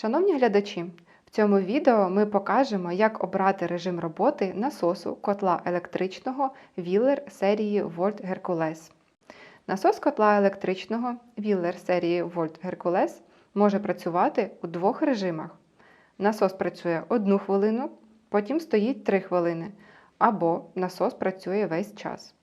Шановні глядачі, в цьому відео ми покажемо, як обрати режим роботи насосу котла електричного Wheeler серії Volt Hercules. Насос котла електричного Wheeler серії Volt Hercules може працювати у двох режимах. Насос працює 1 хвилину, потім стоїть 3 хвилини, або насос працює весь час.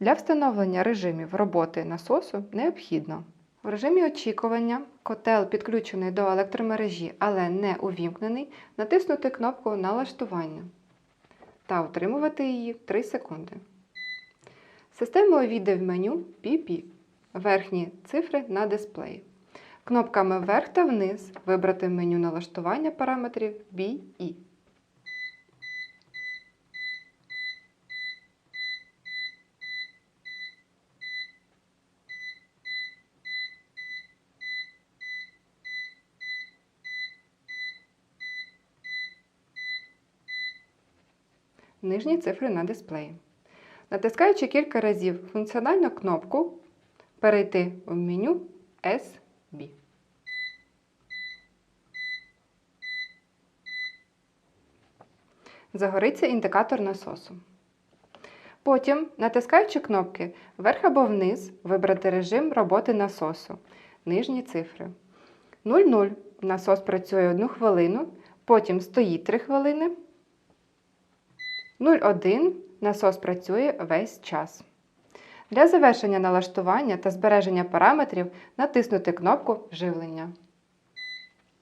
Для встановлення режимів роботи насосу необхідно в режимі очікування котел підключений до електромережі, але не увімкнений, натиснути кнопку Налаштування та утримувати її 3 секунди. Система увійде в меню PP. Верхні цифри на дисплеї. Кнопками вверх та вниз вибрати меню налаштування параметрів BE. Нижні цифри на дисплеї. Натискаючи кілька разів функціональну кнопку, перейти в меню SB. Загориться індикатор насосу. Потім, натискаючи кнопки вверх або вниз, вибрати режим роботи насосу. Нижні цифри. 00 насос працює 1 хвилину, потім стоїть 3 хвилини. 01 насос працює весь час. Для завершення налаштування та збереження параметрів натиснути кнопку Живлення.